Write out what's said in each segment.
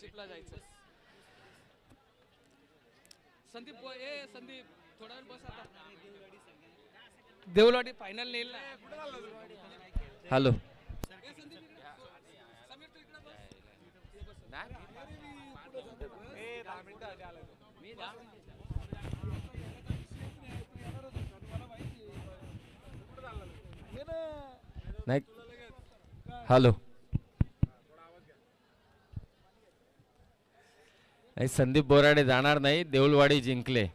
शिपला जायचं. संदीप बो- ए संदीप थोडा वेळ बस आता. देवलवाडी फायनल नेल ना. हॅलो ए, संदीप इकडे बस. समीर तू इकडे बस. नाही. हॅलो नाही संदीप बोराडे जाणार नाही देऊलवाडी जिंकले.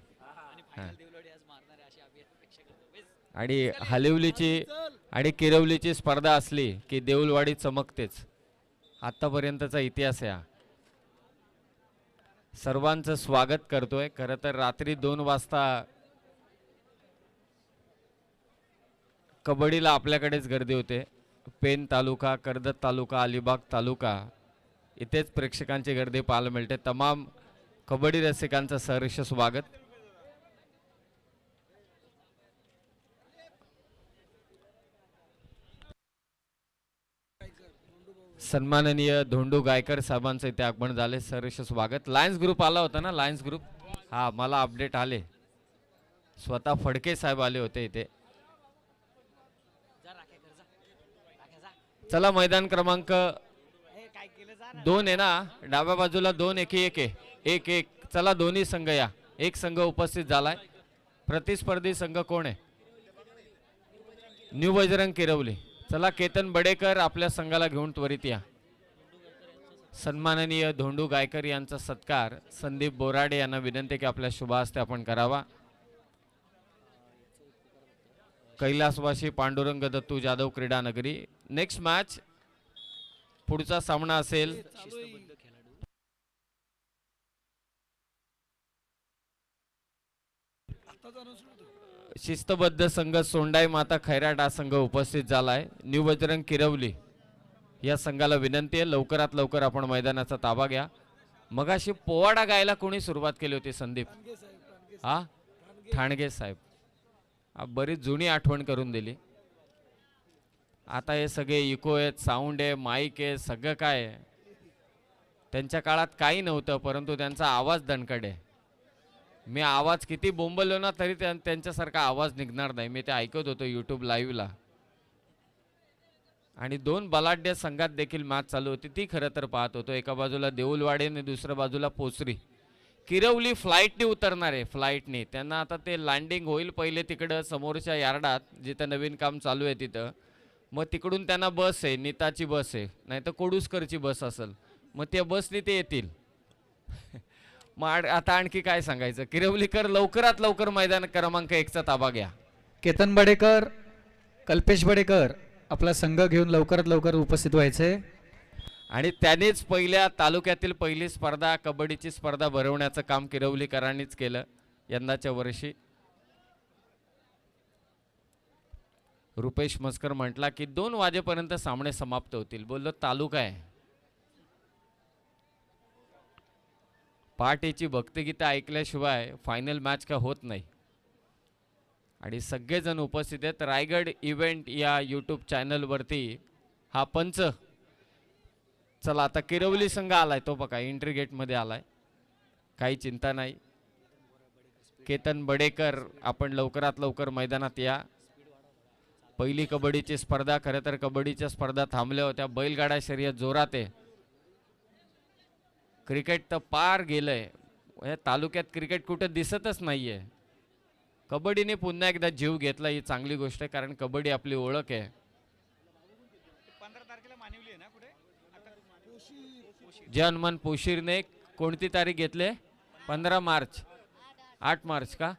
आणि हलिवलीची आणि किरवलीची स्पर्धा असली की देऊलवाडी चमकतेच. आतापर्यंतचा इतिहास आहे सर्वांचं स्वागत करतोय. खरं तर रात्री दोन वाजता कबड्डीला आपल्याकडेच गर्दी होते. पेन तालुका कर्जत तालुका अलिबाग तालुका. इथेच प्रेक्षकांची गर्दी पाहायला मिळते. तमाम कबड्डी रसिकांचं सहर्ष स्वागत. सन्माननीय धोंडू गायकर साहेबांचं इथे आगमन झाले. सहर्ष स्वागत. लायन्स ग्रुप आला होता ना? लायन्स ग्रुप हा मला अपडेट आले. स्वतः फडके साहेब आले होते इथे. चला मैदान क्रमांक दोन आहे ना डाव्या बाजूला दोन एक एक आहे. एक एक. चला दोन्ही संघ या. एक संघ उपस्थित झालाय. प्रतिस्पर्धी संघ कोण आहे? न्यू बजरंग किरवली. चला केतन बडेकर आपल्या संघाला घेऊन त्वरित या. सन्माननीय धोंडू गायकर यांचा सत्कार संदीप बोराडे यांना विनंती की आपल्या शुभ हस्ते आपण करावा. कैलासवासी पांडुरंग दत्तू जाधव क्रीडा नगरी नेक्स्ट मॅच पुढचा सामना असेल. शिस्तबद्ध संघ सोंडाई माता खैराट हा संघ उपस्थित झालाय. न्यू बजरंग किरवली या संघाला विनंती आहे. लवकरात लवकर आपण मैदानाचा ताबा घ्या. मगाशी पोवाडा गायला कोणी सुरुवात केली होती संदीप? हा? ठाणगे साहेब. बरीच जुनी आठवण करून दिली. आता हे सगळे इको आहेत साऊंड आहे माईक आहे सगळं काय आहे. त्यांच्या काळात काही नव्हतं परंतु त्यांचा आवाज दणकट आहे. मी आवाज किती बोंबलो ना तरी त्यां- त्यांच्यासारखा आवाज निघणार नाही. मी ते ऐकत होतो यूट्यूब लाईव्हला आणि दोन बलाढ्य संघात देखील मॅच चालू होती. ती खरं तर पाहत होतो. एका बाजूला देऊलवाडे आणि दुसऱ्या बाजूला पोचरी. किरवली फ्लाईटने उतरणार आहे फ्लाईटने त्यांना आता ते लँडिंग होईल पहिले तिकडं समोरच्या यार्डात जिथं नवीन काम चालू आहे तिथं. मग तिकडून त्यांना बस आहे नीताची बस आहे. नाही तर कोडुसकरची बस असेल. मग त्या बसने ते येतील. मग आता आणखी काय सांगायचं? किरवलीकर लवकरात लवकर मैदान क्रमांक एकचा ताबा घ्या. केतन बडेकर कल्पेश बडेकर आपला संघ घेऊन लवकरात लवकर उपस्थित व्हायचे. आणि त्यानेच पहिल्या तालुक्यातील पहिली स्पर्धा कबड्डीची स्पर्धा भरवण्याचं काम किरवलीकरांनीच केलं. यंदाच्या वर्षी रुपेश मस्कर म्हटला की दोन वाजेपर्यंत सामने समाप्त होतील. बोललो तालुका आहे. पहाटेची भक्तगीता ऐकल्याशिवाय फायनल मॅच का होत नाही. आणि सगळेजण उपस्थित आहेत. रायगड इव्हेंट या यूट्यूब चॅनलवरती हा पंच चला आता किरवली संघ आलाय तो बघा एंट्री गेटमध्ये आलाय. काही चिंता नाही. केतन बडेकर आपण लवकरात लवकर मैदानात या. पहिली कबड्डीची स्पर्धा खरं तर कबड्डीच्या स्पर्धा थांबल्या होत्या. बैलगाडा शर्यत जोरात आहे. क्रिकेट तर पार गेलंय. या तालुक्यात क्रिकेट कुठं दिसतच नाहीये. कबड्डीने पुन्हा एकदा जीव घेतला ही चांगली गोष्ट आहे कारण कबड्डी आपली ओळख आहे. जे हनुमान पोशीरने कोणती तारीख घेतले? पंधरा मार्च. आठ मार्च का?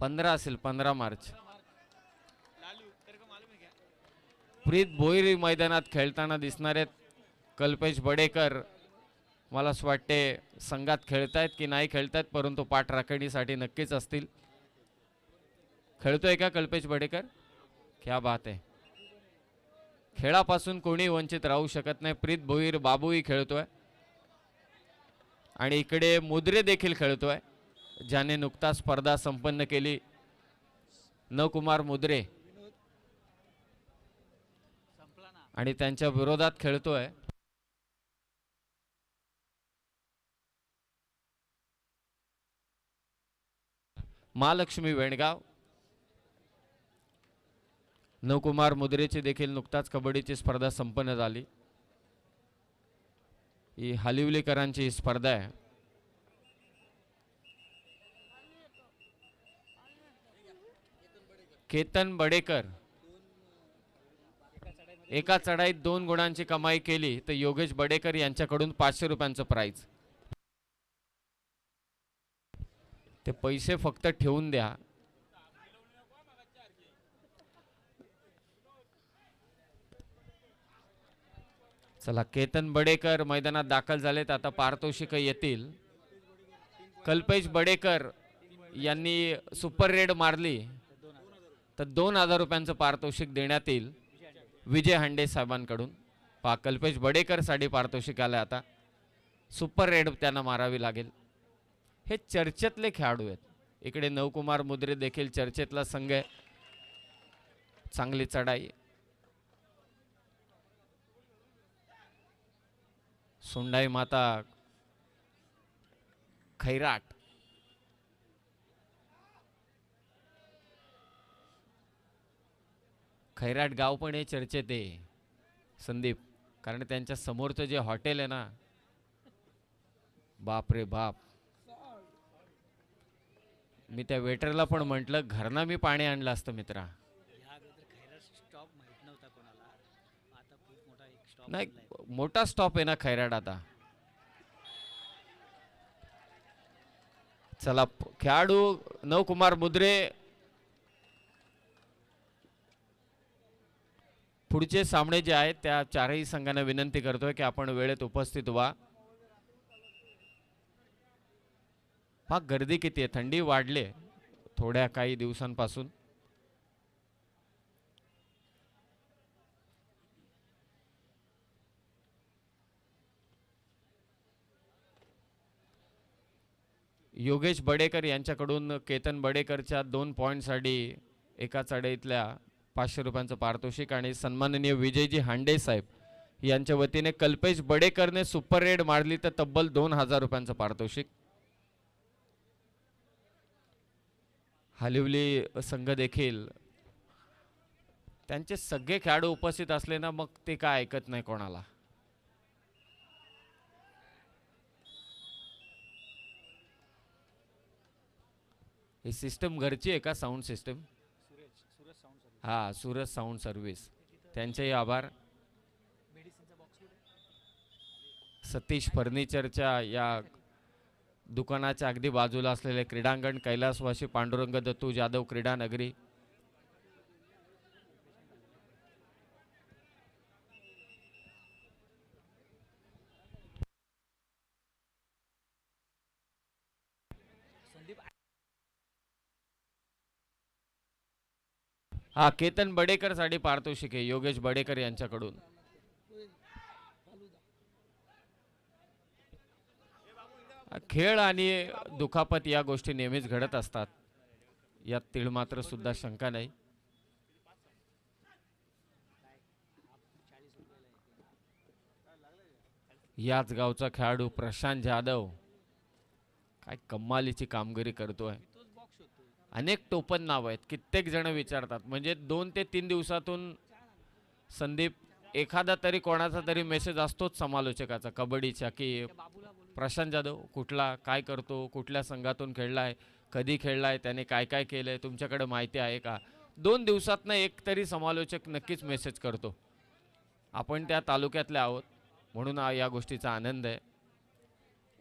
पंधरा असेल पंधरा मार्च. प्रीत भोईरी मैदानात खेळताना दिसणार आहेत. कल्पेश बडेकर मला असं वाटते संघात खेळतायत की नाही खेळतायत परंतु पाठ राखणीसाठी नक्कीच असतील. खेळतोय का कल्पेश बडेकर? क्या बात आहे. खेळापासून कोणी वंचित राहू शकत नाही. प्रीत भोईर बाबूही खेळतोय. आणि इकडे मुद्रे देखील खेळतोय. ज्याने नुकताच स्पर्धा संपन्न केली. नकुमार मुद्रे. आणि त्यांच्या विरोधात खेळतोय. महालक्ष्मी वेणगाव. नवकुमार मुद्रेची देखील नुकताच कबड्डीची स्पर्धा संपन्न झाली. ही हालिवलीकरांची ही स्पर्धा आहे. केतन बडेकर. एका चढाईत दोन गुणांची कमाई केली तर योगेश बडेकर यांच्याकडून पाचशे रुपयांचं प्राईज ते पैसे फक्त ठेवून द्या. चला केतन बडेकर मैदानात दाखल झालेत. आता पारितोषिक येतील. कल्पेश बडेकर यांनी सुपर रेड मारली. तर दोन हजार रुपयांचं पारितोषिक देण्यात येईल. विजय हांडे साहेबांकडून. पा कल्पेश बडेकरसाठी पारितोषिक आलं आता. सुपर रेड त्यांना मारावी लागेल. हे चर्चेतले खेळाडू आहेत. इकडे नवकुमार मुद्रे देखील चर्चेतला संघ आहे. चांगली चढाई सोंडाई माता खैराट. खैराट गाव पण हे चर्चेत आहे. संदीप कारण त्यांच्या समोरचं जे हॉटेल आहे ना बाप रे बाप. मी त्या वेटरला पण म्हटलं घरना मी पाणी आणलं असतं मित्रा. नाही मोठा स्टॉप आहे ना खैराट आता. चला खेळाडू नवकुमार मुद्रे पुढचे सामने जे आहेत त्या चारही संघांना विनंती करतोय की आपण वेळेत उपस्थित व्हा. हा गर्दी किती आहे. थंडी वाढली थोड्या काही दिवसांपासून. योगेश बडेकर यांच्याकडून केतन बडेकरच्या दोन पॉईंटसाठी एका चढईतल्या पाचशे रुपयांचं पारितोषिक आणि सन्माननीय विजयजी हांडे साहेब यांच्या वतीने कल्पेश बडेकरने सुपर रेड मारली तर तब्बल दोन हजार रुपयांचं पारितोषिक. हलिवली संघ देखील त्यांचे सगळे खेळाडू उपस्थित असले ना मग ते काय ऐकत नाही कोणाला? ही सिस्टम घरची आहे का? साऊंड सिस्टम हा सूरज साऊंड सर्व्हिस. त्यांचेही आभार. सतीश फर्निचरच्या या दुकानाच्या अगदी बाजूला असलेले क्रीडांगण कैलासवासी पांडुरंग दत्तू जाधव क्रीडा नगरी हा केतन बडेकरसाठी पारितोषिक आहे योगेश बडेकर यांच्याकडून. खेळ आणि दुखापत या गोष्टी नेहमीच घडत असतात. यात तीळ मात्र सुद्धा शंका नाही. याच गावचा खेळाडू प्रशांत जाधव. काय कमालीची कामगिरी करतोय. अनेक टोपण नाव आहेत. कित्येक जण विचारतात. म्हणजे दोन ते तीन दिवसातून संदीप एखादा तरी कोणाचा तरी मेसेज असतोच समालोचकाचा. कबड्डीच्या की प्रशांत जाधव कुठला काय करतो कुठल्या संघातून खेळलाय कधी खेळलाय त्याने काय काय केलंय तुमच्याकडे माहिती आहे का? दोन दिवसातनं एक तरी समालोचक नक्कीच मेसेज करतो. आपण त्या तालुक्यातले आहोत म्हणून या गोष्टीचा आनंद आहे.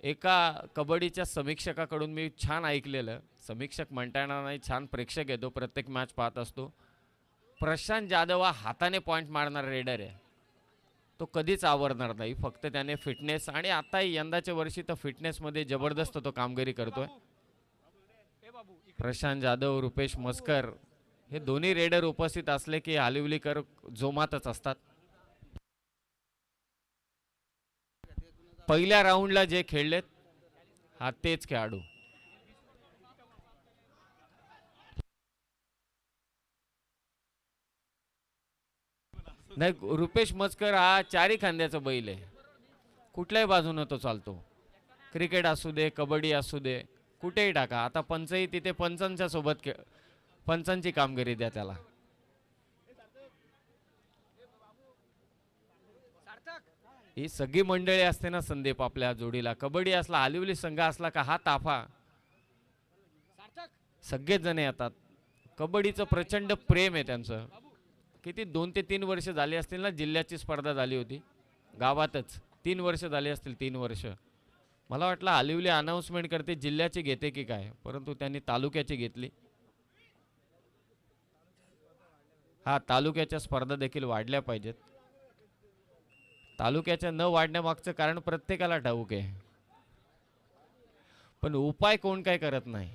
एका कबड्डीच्या समीक्षकाकडून मी छान ऐकलेलं. समीक्षक म्हणता येणार नाही छान प्रेक्षक येतो प्रत्येक मॅच पाहत असतो. प्रशांत जाधव हा हाताने पॉईंट मारणारा रेडर आहे. तो कधीच आवरणार नाही फक्त त्याने फिटनेस आणि आता यंदाच्या वर्षी तर फिटनेसमध्ये जबरदस्त तो कामगिरी करतोय. प्रशांत जाधव रुपेश मस्कर हे दोन्ही रेडर उपस्थित असले की हालिवलीकर जोमातच असतात. पहिल्या राऊंडला जे खेळलेत हा तेच खेळाडू. नाही रुपेश मस्कर हा चारी खांद्याचा बैल आहे. कुठल्याही बाजूनं तो चालतो. क्रिकेट असू दे कबड्डी असू दे कुठेही टाका. आता पंचही तिथे पंचांच्या सोबत खेळ पंचांची कामगिरी द्या त्याला. ही सगळी मंडळी असते ना संदीप आपल्या जोडीला. कबड्डी असला हालिवली संघ असला का हा ताफा. सगळेच जण येतात. कबड्डीचं प्रचंड प्रेम आहे त्यांचं. किती दोन ते तीन वर्ष झाली असतील ना जिल्ह्याची स्पर्धा झाली होती. गावातच तीन वर्ष झाली असतील तीन वर्ष. मला वाटलं आलिवली अनाऊन्समेंट करते जिल्ह्याची घेते की काय? परंतु त्यांनी तालुक्याची घेतली. हा तालुक्याच्या स्पर्धा देखील वाढल्या पाहिजेत. तालुक्याच्या न वाढण्यामागचं कारण प्रत्येकाला ठाऊक आहे. पण उपाय कोण काय करत नाही?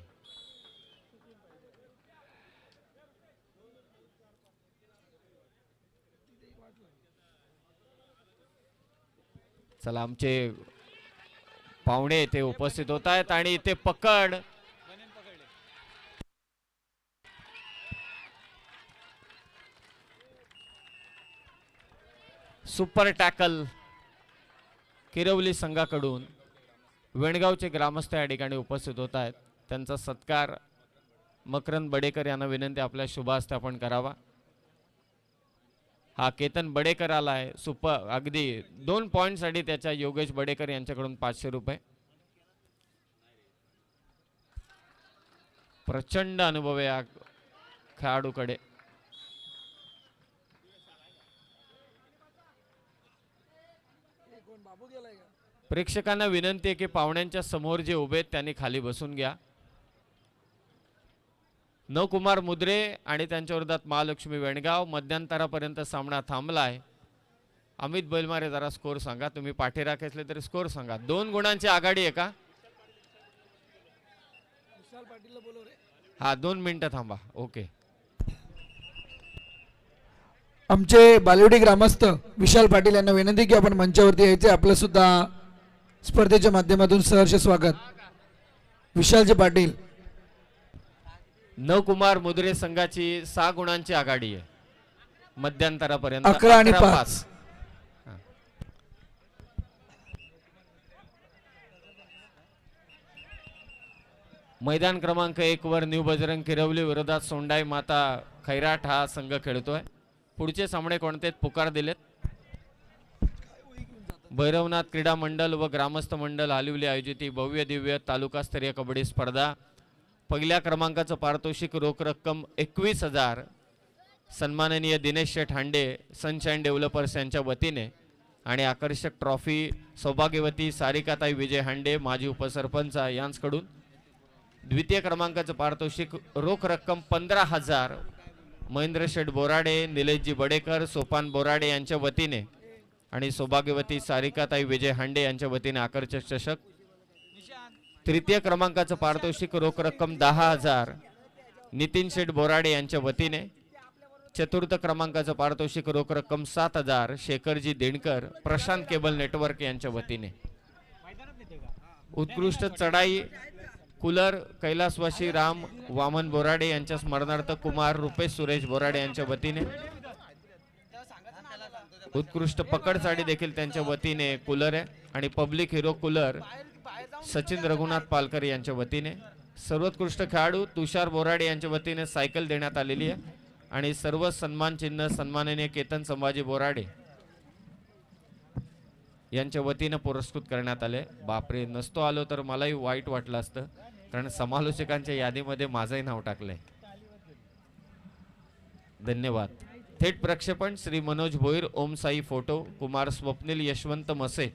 चला आमचे पाहुणे इथे उपस्थित होत आहेत आणि इथे पकड सुपर टॅकल किरवली संघाकडून वेणगावचे ग्रामस्थ या ठिकाणी उपस्थित होत आहेत. त्यांचा सत्कार मकरंद बडेकर यांना विनंती आपल्या शुभास्ते आपण करावा. हा केतन बडेकर आला आहे सुपर अगदी दोन पॉईंटसाठी त्याच्या योगेश बडेकर यांच्याकडून पाचशे रुपये. प्रचंड अनुभव आहे या खेळाडूकडे. प्रेक्षकांना विनंती आहे की पाहुण्यांच्या समोर जे उभे आहेत त्यांनी खाली बसून घ्या. नवकुमार मुद्रे आणि त्यांच्या विरोधात महालक्ष्मी वेणगाव. मध्यंतरापर्यंत सामना थांबला आहे अमित बैलमारे जरा स्कोर सांगा. तुम्ही पाठीराख असले तरी स्कोर सांगा. दोन गुणांची आघाडी आहे का? हा दोन मिनिटं थांबा. ओके. आमचे बालवडी ग्रामस्थ विशाल पाटील यांना विनंती की आपण मंचावरती यायचे आपलं सुद्धा स्पर्धेच्या माध्यमातून सहर्ष स्वागत विशालजी पाटील नवकुमार मुद्रे संघाची सहा गुणांची आघाडी आहे मध्यंतरापर्यंत अकरा आणि पाच. हा. मैदान क्रमांक एक वर न्यू बजरंग किरवली विरोधात सोंडाई माता खैराट हा संघ खेळतोय पुढचे सामने कोणते आहेत? पुकार दिलेत भैरवनाथ क्रीडा मंडल व ग्रामस्थ मंडल आलिवली आयोजित ही भव्य दिव्य तालुकास्तरीय कबड्डी स्पर्धा. पहिल्या क्रमांकाचं पारितोषिक रोख रक्कम एकवीस हजार. सन्माननीय दिनेश शेठ हांडे सनशाईन डेव्हलपर्स यांच्या वतीने आणि आकर्षक ट्रॉफी सौभाग्यवती सारिकाताई विजय हांडे माजी उपसरपंच यांचकडून द्वितीय क्रमांकाचं पारितोषिक रोख रक्कम पंधरा हजार. महेंद्र शेठ बोराडे निलेशजी बडेकर सोपान बोराडे यांच्या वतीने आणि सौभाग्यवती सारिकाताई विजय हांडे यांच्या वतीने आकर्षक चषक. तृतीय क्रमांकाचं पारितोषिक रोख रक्कम दहा हजार. नितीन शेठ बोराडे यांच्या वतीने. चतुर्थ क्रमांकाचं पारितोषिक रोख रक्कम सात हजार. शेखरजी देणकर प्रशांत केबल नेटवर्क यांच्या वतीने. उत्कृष्ट चढाई कुलर कैलासवासी राम वामन बोराडे यांच्या स्मरणार्थ कुमार रुपेश सुरेश बोराडे यांच्या वतीने. उत्कृष्ट पकड साडी देखील त्यांच्या वतीने कूलर आहे. आणि public hero cooler Sachin Raghunath Palkar यांच्या वतीने. सर्वोत्कृष्ट खेळाडू तुषार बोराडे यांच्या वतीने सायकल देण्यात आलेली आहे. आणि सर्व सन्मान चिन्ह सन्माननीय केतन संभाजी बोराडे यांच्या वतीनं पुरस्कृत करण्यात आले. बापरे नसतो आलो तर मलाही वाईट वाटलं असतं. कारण समालोचकांच्या यादीमध्ये माझंही नाव टाकलंय. धन्यवाद. थेट प्रक्षेपण श्री मनोज भोईर ओम साई फोटो कुमार स्वप्नील यशवंत मसे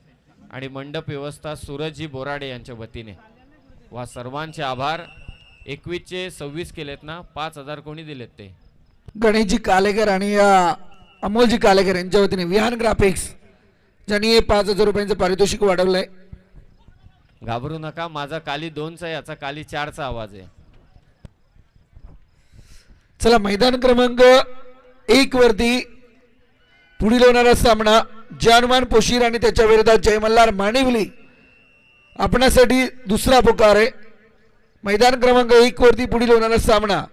आणि मंडप व्यवस्था सूरजजी बोराडे यांच्या वतीने. वा सर्वांचे आभार. एकवीसचे सव्वीस केलेत ना पाच हजार कोणी दिलेत ते? गणेशजी कालेकर आणि अमोलजी कालेकर यांच्या वतीने विहान ग्राफिक्स ज्यांनी पाच हजार रुपयांचं पारितोषिक वाढवलंय. घाबरू नका माझा काली दोनचा आहे याचा काली चारचा आवाज आहे. चला मैदान क्रमांक एक वरती पुढील होणारा सामना जानमान पोशीर आणि त्याच्या विरोधात जय मल्हार आपणासाठी दुसरा पुकार आहे. मैदान क्रमांक एक वरती पुढील होणारा सामना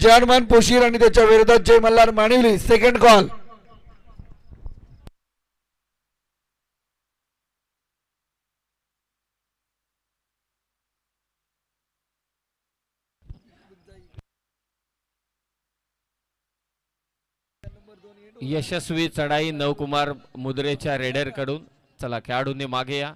जानमान पोशीर आणि त्याच्या विरोधात जय मल्हार सेकंड कॉल यशस्वी चढाई नवकुमार मुद्रेच्या रेडरकडून चला खेळाडूंनी मागे या.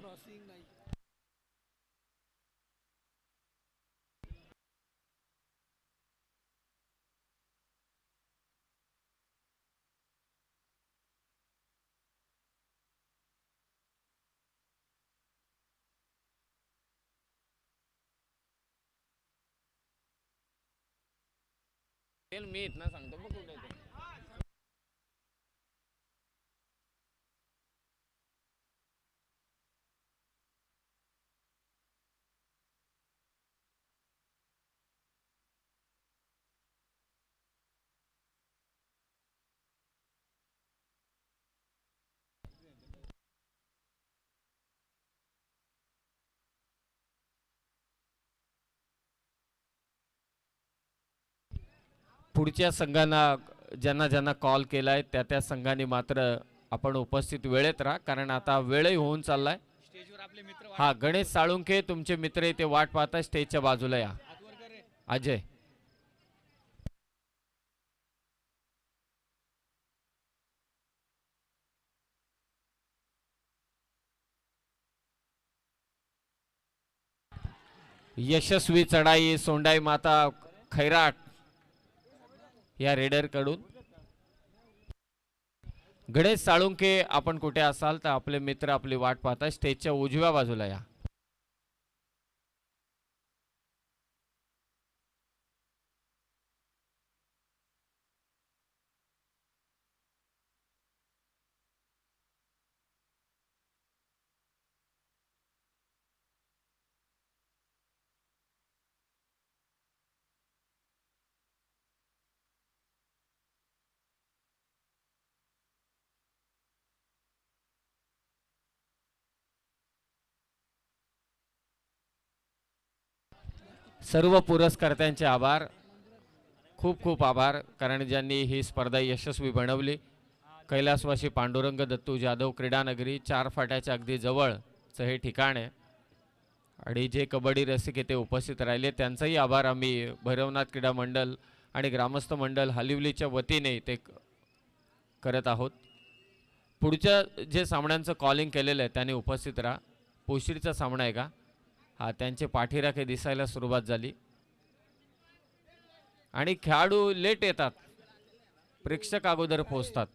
मी इथनं सांगतो बघ कुठे ते. पुढच्या संघांना ज्यांना ज्यांना कॉल केलाय त्या त्या संघाने मात्र आपण उपस्थित वेळेत राहा कारण आता वेळही होऊन चाललाय. हा गणेश साळुंखे तुमचे मित्र इथे वाट पाहता स्टेजच्या बाजूला या. अजय. यशस्वी चढाई सोंडाई माता खैराट. या रेडरकडून गणेश साळुंके आपण कुठे असाल तर आपले मित्र आपली वाट पाहता स्टेजच्या उजव्या बाजूला या. सर्व पुरस्कर्त्यांचे आभार. खूप खूप आभार कारण ज्यांनी ही स्पर्धा यशस्वी बनवली. कैलासवासी पांडुरंग दत्तू जाधव क्रीडानगरी चार फाट्याच्या अगदी जवळचं हे ठिकाण आहे. आणि जे कबड्डी रसिक येथे उपस्थित राहिले त्यांचाही आभार आम्ही भैरवनाथ क्रीडा मंडल आणि ग्रामस्थ मंडल हलिवलीच्या वतीने ते करत आहोत. पुढच्या जे सामन्यांचं कॉलिंग केलेलं आहे त्याने उपस्थित राहा. पोशिरीचा सामना आहे का? हा त्यांचे पाठीराखे दिसायला सुरुवात झाली. आणि खेळाडू लेट येतात. प्रेक्षक अगोदर पोहोचतात.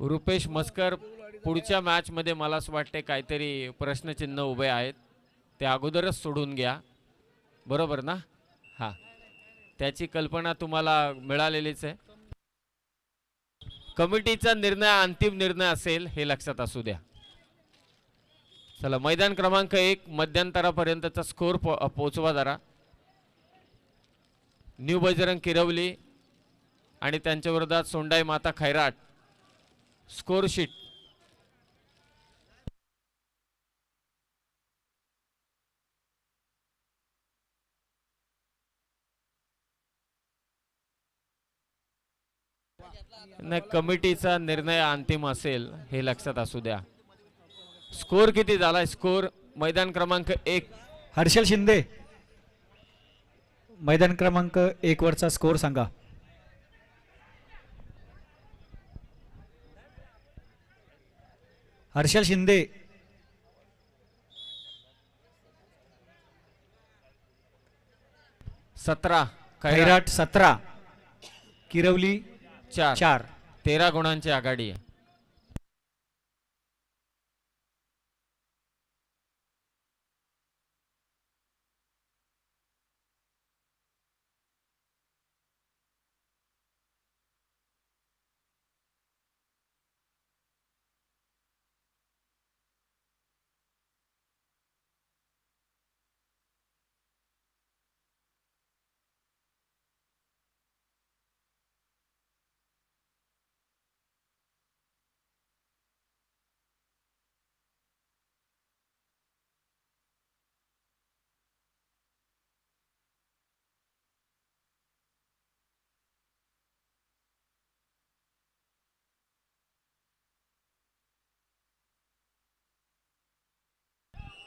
रुपेश मस्कर पुढच्या मॅचमध्ये मला असं वाटते काहीतरी प्रश्नचिन्ह उभे आहेत. ते अगोदरच सोडून घ्या. बरोबर ना? हां. त्याची कल्पना तुम्हाला मिळालेलीच आहे. कमिटीचा निर्णय अंतिम निर्णय असेल हे लक्षात असू द्या. चला मैदान क्रमांक एक मध्यंतरापर्यंतचा स्कोर पो पोचवा जरा. न्यू बजरंग किरवली आणि त्यांच्या विरोधात सोंडाई माता खैराट स्कोरशीट नाही कमिटीचा निर्णय अंतिम असेल हे लक्षात असू द्या. स्कोर किती झालाय? स्कोर मैदान क्रमांक एक. हर्षल शिंदे. मैदान क्रमांक एक वरचा स्कोर सांगा. हर्षल शिंदे. सतरा. खैराट सतरा. किरवली चार. चार. तेरा गुणांची आघाडी आहे.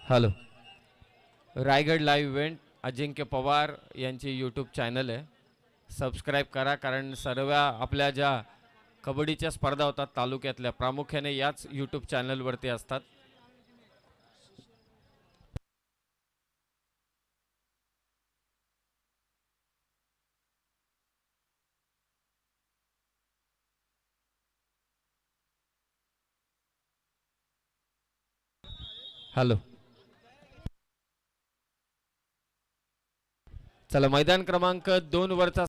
Hello. Raigad live event Ajinkya Pawar यांची यूट्यूब चॅनल आहे. सबस्क्राईब करा कारण सर्व आपल्या ज्या कबड्डीच्या स्पर्धा होतात तालुक्यातल्या प्रामुख्याने याच यूट्यूब चॅनलवरती असतात. हॅलो. चला मैदान क्रमांक दोन वरचा